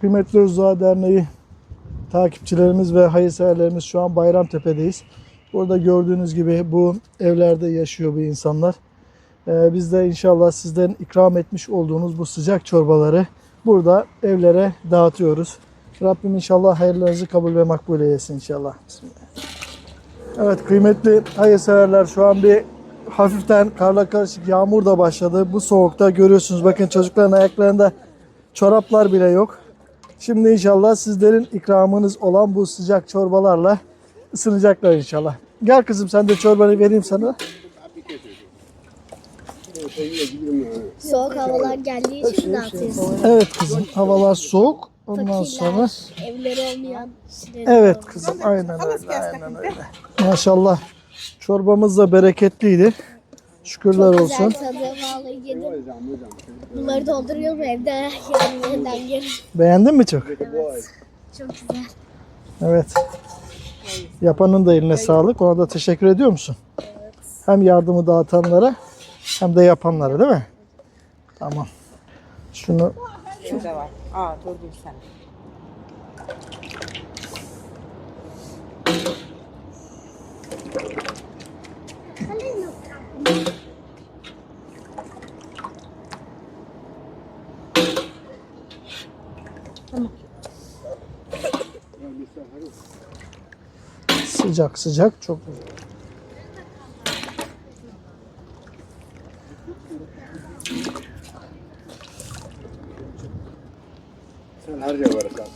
Kıymetli Rıza Derneği takipçilerimiz ve hayırseverlerimiz şu an Bayramtepe'deyiz. Burada gördüğünüz gibi bu evlerde yaşıyor bu insanlar. Ee, biz de inşallah sizlerin ikram etmiş olduğunuz bu sıcak çorbaları burada evlere dağıtıyoruz. Rabbim inşallah hayırlarınızı kabul ve makbul eylesin inşallah. Evet kıymetli hayırseverler şu an bir hafiften karla karışık yağmur da başladı. Bu soğukta görüyorsunuz bakın çocukların ayaklarında çoraplar bile yok. Şimdi inşallah sizlerin ikramınız olan bu sıcak çorbalarla ısınacaklar inşallah. Gel kızım sen de çorbanı vereyim sana. Soğuk havalar geldiği için dağıtıyoruz. Evet kızım havalar soğuk. Ondan sonra evleri olmayan evet kızım aynen öyle aynen öyle. Maşallah çorbamız da bereketliydi. Şükürler olsun. Güzel tadı vallahi yedim. Bunları dolduruyorum evde yeniden yerim. Beğendin mi çok? Çok güzel. Evet. Yapanın da eline sağlık. Ona da teşekkür ediyor musun? Hem yardımı dağıtanlara hem de yapanlara değil mi? Tamam. Şunu Şurada var. Aa dur dur sıcak sıcak çok güzel. Sen her şey var sen.